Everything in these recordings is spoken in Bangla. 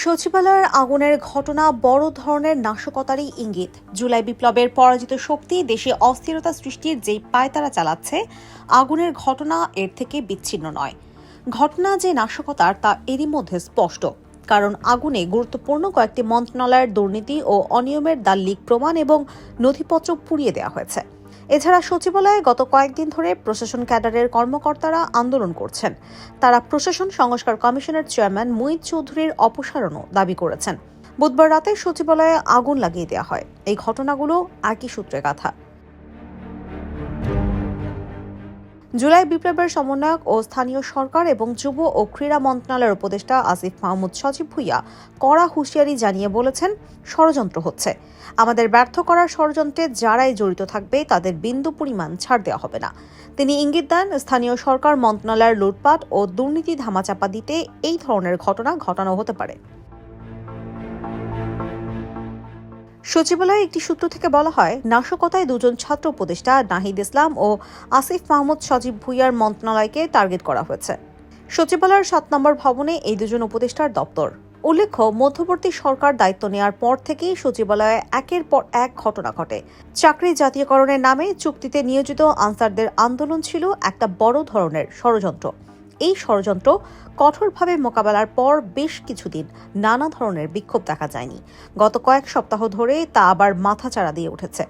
সচিবালয়ের আগুনের ঘটনা বড় ধরনের নাশকতারই ইঙ্গিত। জুলাই বিপ্লবের পরাজিত শক্তি দেশে অস্থিরতা সৃষ্টির যেই পায়তারা চালাচ্ছে, আগুনের ঘটনা এর থেকে বিচ্ছিন্ন নয়। ঘটনা যে নাশকতার তা এরই মধ্যে স্পষ্ট। কারণ আগুনে গুরুত্বপূর্ণ কয়েকটি মন্ত্রণালয়ের দুর্নীতি ও অনিয়মের দাল্লিক প্রমাণ এবং নথিপত্র পুড়িয়ে দেওয়া হয়েছে। এছাড়া সচিবালয়ে গত কয়েকদিন ধরে প্রশাসন ক্যাডারের কর্মকর্তারা আন্দোলন করছেন। তারা প্রশাসন সংস্কার কমিশনের চেয়ারম্যান মুইদ চৌধুরীর অপসারণও দাবি করেছেন। বুধবার রাতে সচিবালয়ে আগুন লাগিয়ে দেওয়া হয়। এই ঘটনাগুলো একই সূত্রে গাথা। জুলাই বিপ্লবের সমন্বয়ক ও স্থানীয় সরকার এবং যুব ও ক্রীড়া মন্ত্রণালয়ের উপদেষ্টা আসিফ মাহমুদ সচিব ভুইয়া কড়া হুঁশিয়ারি জানিয়ে বলেছেন, ষড়যন্ত্র হচ্ছে। আমাদের ব্যর্থ করার ষড়যন্ত্রে যারাই জড়িত থাকবে, তাদের বিন্দু পরিমাণ ছাড় দেওয়া হবে না। তিনি ইঙ্গিত দেন, স্থানীয় সরকার মন্ত্রণালয়ের লুটপাট ও দুর্নীতি ধামাচাপা দিতে এই ধরনের ঘটনা ঘটানো হতে পারে। সচিবালয়ে একটি সূত্র থেকে বলা হয়, নাশকতায় দুজন ছাত্র উপদেষ্টা নাহিদ ইসলাম ও আসিফ মাহমুদ সজীব ভুইয়ার মন্ত্রণালয়কে টার্গেট করা হয়েছে। সচিবালয়ের সাত নম্বর ভবনে এই দুজন উপদেষ্টার দপ্তর। উল্লেখ্য, মধ্যবর্তী সরকার দায়িত্ব নেওয়ার পর থেকেই সচিবালয়ে একের পর এক ঘটনা ঘটে। চাকরি জাতীয়করণের নামে চুক্তিতে নিয়োজিত আনসারদের আন্দোলন ছিল একটা বড় ধরনের ষড়যন্ত্র। এই ষড়যন্ত্র কঠোরভাবে মোকাবেলার পর বেশ কিছুদিন নানা ধরনের বিক্ষোভ দেখা যায়নি। গত কয়েক সপ্তাহ ধরে তা আবার মাথাচাড়া দিয়ে উঠেছে।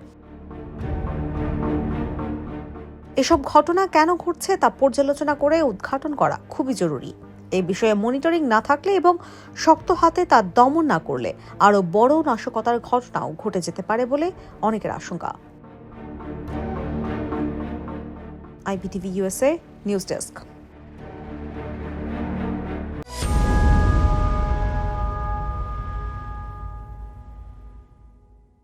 এসব ঘটনা কেন ঘটছে তা পর্যালোচনা করে উদ্ঘাটন করা খুবই জরুরি। এই বিষয়ে মনিটরিং না থাকলে এবং শক্ত হাতে তা দমন না করলে আরও বড় নাশকতার ঘটনাও ঘটে যেতে পারে বলে অনেকের আশঙ্কা। IPTV USA news desk.